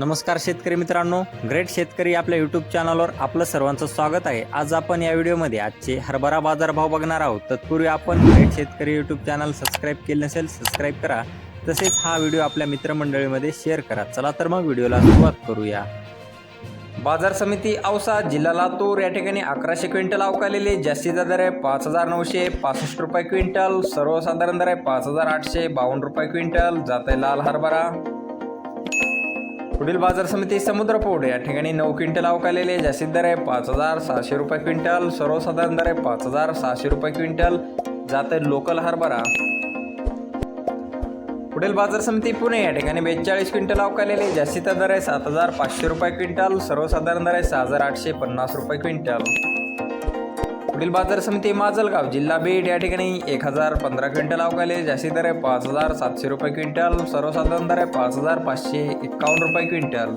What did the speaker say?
नमस्कार शेतकरी मित्रांनो ग्रेट शेतकरी आपल्या यूट्यूब चॅनलवर आपलं सर्वांचं स्वागत आहे. आज आपण या व्हिडिओमध्ये आजचे हरभरा बाजारभाव बघणार आहोत. तत्पूर्वी आपण ग्रेट शेतकरी यूट्यूब चॅनल सबस्क्राईब केले नसेल सबस्क्राईब करा. तसेच हा व्हिडिओ आपल्या मित्रमंडळीमध्ये शेअर करा. चला तर मग व्हिडिओला सुरुवात करूया. बाजार समिती औसा जिल्हा लातूर या ठिकाणी अकराशे क्विंटल अवकालेले. जास्तीचा दर आहे पाच हजार नऊशे पासष्ट रुपये क्विंटल. सर्वसाधारण दर आहे पाच हजार आठशे बावन्न रुपये क्विंटल. जात आहे लाल हरभरा. पुढील बाजार समिती समुद्रपोड. या ठिकाणी नऊ क्विंटल अवकालेले जास्तीत दर आहे पाच हजार सहाशे रुपये क्विंटल. सर्वसाधारण दर आहे पाच हजार सहाशे रुपये क्विंटल. जात आहे लोकल हरभरा. पुढील बाजार समिती पुणे. या ठिकाणी बेचाळीस क्विंटल अवकालेले जास्तीचा दर आहे सात हजार पाचशे रुपये क्विंटल. सर्वसाधारण दर आहे सहा हजार आठशे पन्नास रुपये क्विंटल. पुढील बाजार समिती माजलगाव जिल्हा बीड या ठिकाणी एक हजार पंधरा क्विंटल अवकाले जास्ती दर आहे पाच हजार सातशे रुपये क्विंटल सर्वसाधारण दर आहे पाच हजार पाचशे एक्कावन्न रुपये क्विंटल.